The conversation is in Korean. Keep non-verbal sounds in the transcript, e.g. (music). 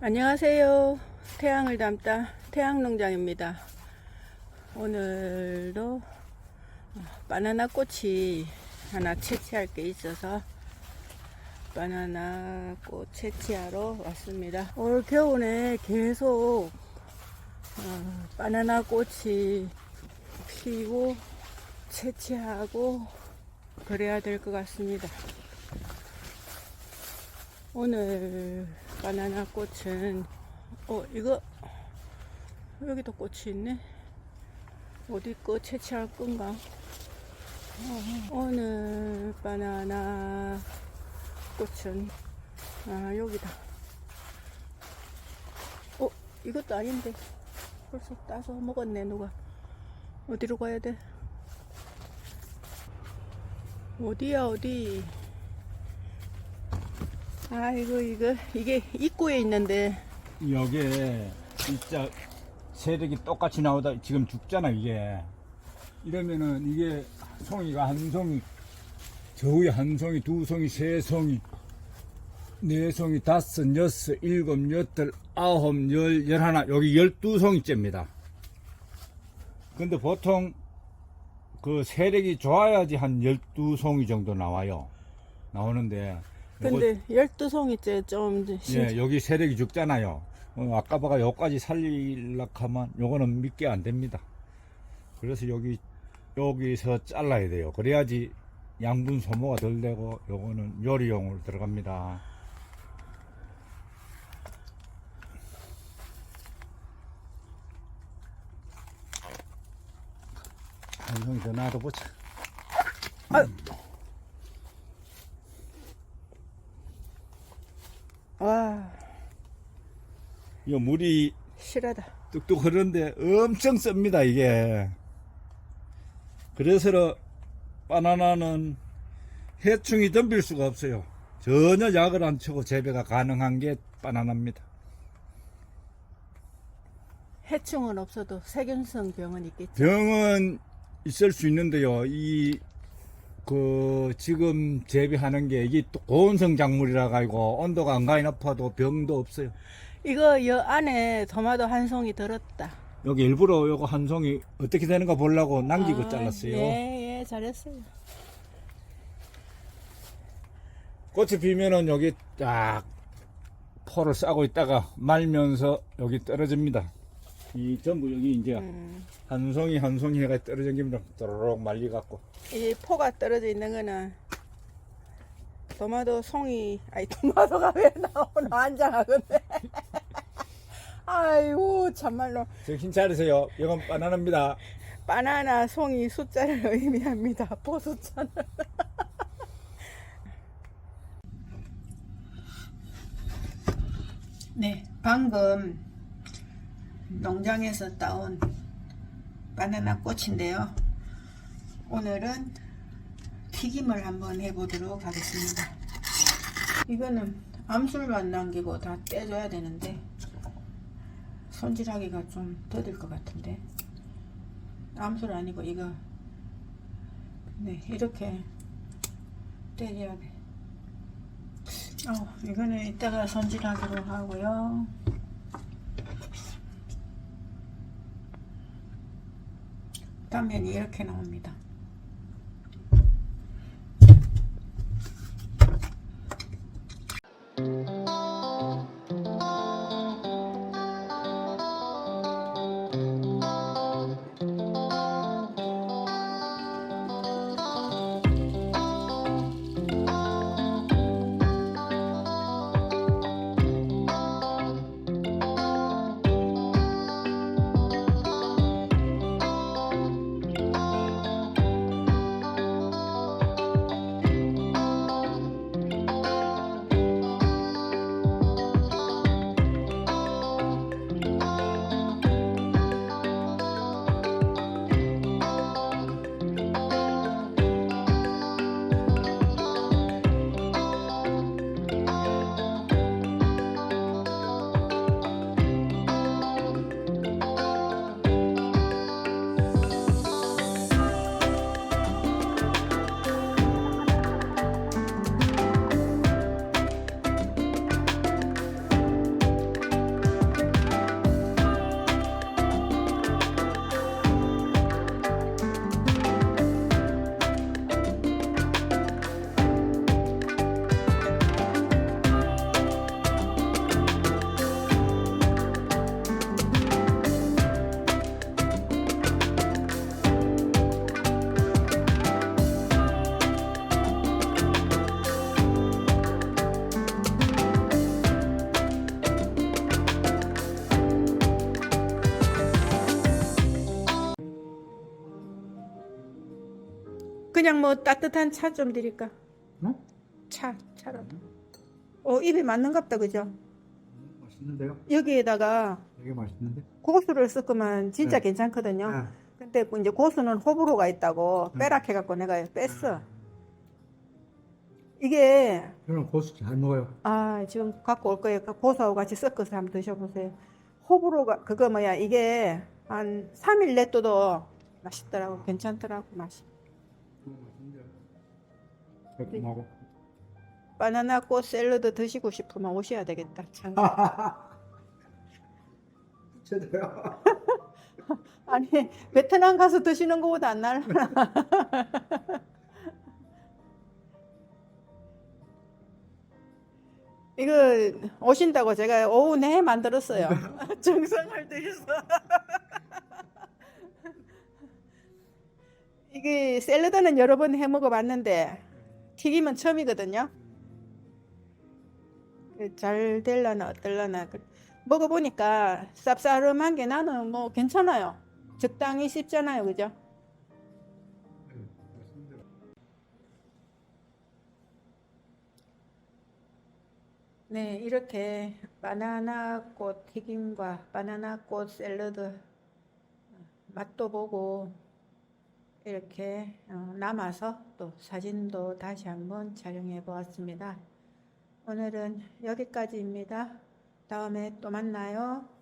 안녕하세요. 태양을 담다 태양농장입니다. 오늘도 바나나 꽃이 하나 채취할 게 있어서 바나나 꽃 채취하러 왔습니다. 올 겨울에 계속 어, 바나나 꽃이 피고 채취하고 그래야 될 것 같습니다. 오늘 바나나 꽃은 어 이거 여기도 꽃이 있네. 어디 거 채취할 건가? 어, 오늘 바나나 꽃은 아 여기다. 어 이것도 아닌데. 벌써 따서 먹었네 누가. 어디로 가야 돼? 어디야 어디 아이고 이거 이게 입구에 있는데. 여기에 진짜 세력이 똑같이 나오다 지금 죽잖아 이게. 이러면은 이게 송이가 한 송이 저 위에 한 송이 두 송이 세 송이 네 송이 다섯 여섯 일곱 여덟 아홉 열 열하나 여기 열두 송이째입니다. 근데 보통 그 세력이 좋아야지 한 열두 송이 정도 나와요. 나오는데 근데 열두 송이째 좀 신- 예, 여기 세력이 죽잖아요. 어, 아까 봐가 여기까지 살리려고 하면 요거는 믿게 안 됩니다. 그래서 여기, 여기서 잘라야 돼요. 그래야지 양분 소모가 덜 되고 요거는 요리용으로 들어갑니다. 한 송이 더 놔둬보자. 와. 이 물이 실하다. 뚝뚝 흐르는데 엄청 씁니다 이게. 그래서 바나나는 해충이 덤빌 수가 없어요. 전혀 약을 안 치고 재배가 가능한 게 바나나입니다. 해충은 없어도 세균성 병은 있겠지 병은 있을 수 있는데요. 이 그 지금 재배하는 게 이게 또 고온성 작물이라 가지고 온도가 안가히 높아도 병도 없어요. 이거 여 안에 토마토 한 송이 들었다. 여기 일부러 요거 한 송이 어떻게 되는가 보려고 남기고 아, 잘랐어요. 예, 예, 잘했어요. 꽃이 피면은 여기 딱 포를 싸고 있다가 말면서 여기 떨어집니다. 이 전부 여기 이제 음, 한 송이 한 송이 해가 떨어진 겁니다. 또로록 말리갖고. 이 포가 떨어져 있는 거는 토마토 송이 아니 토마토가 왜 나오나 환장하겠네 (laughs) 아이고 참말로 정신 차리세요. 이건 바나나입니다. 바나나 송이 숫자를 (laughs) 의미합니다. 보숫자는. (laughs) 네, 방금 농장에서 따온 바나나 꽃인데요. 오늘은 튀김을 한번 해보도록 하겠습니다. 이거는 암술만 남기고 다 떼줘야 되는데 손질하기가 좀 더딜 것 같은데 암술 아니고 이거 네 이렇게 때려야 돼. 어 이거는 이따가 손질하기로 하고요. 단면이 이렇게 나옵니다. 그냥 뭐 따뜻한 차 좀 드릴까? 어? 차, 차로. 어, 입에 맞는갑다, 그죠? 맛있는데요? 여기에다가 되게 맛있는데? 고수를 섞으면 진짜 네. 괜찮거든요. 아, 근데 그 이제 고수는 호불호가 있다고 네. 빼라 해갖고 내가 뺐어. 이게 저는 고수 잘 먹어요. 아 지금 갖고 올 거예요. 고수하고 같이 섞어서 한번 드셔보세요. 호불호가 그거 뭐야 이게 한 3일 냅둬도 맛있더라고 괜찮더라고 맛이. 매콤하고. 바나나 꽃 샐러드 드시고 싶으면 오셔야 되겠다. 참. (laughs) 제대로. (laughs) 아니 베트남 가서 드시는 것보다 안 나을 (laughs) 이거 오신다고 제가 오후 내에 만들었어요. 정성을 들여서. 이게 샐러드는 여러 번 해 먹어봤는데 튀김은 처음이거든요. 잘 될라나 어떨라나 그- 먹어보니까 쌉싸름한 게 나는 뭐 괜찮아요. 적당히 씹잖아요, 그죠? 네, 이렇게 바나나 꽃 튀김과 바나나 꽃 샐러드 맛도 보고 이렇게 어, 남아서 또 사진도 다시 한번 촬영해 보았습니다. 오늘은 여기까지입니다. 다음에 또 만나요.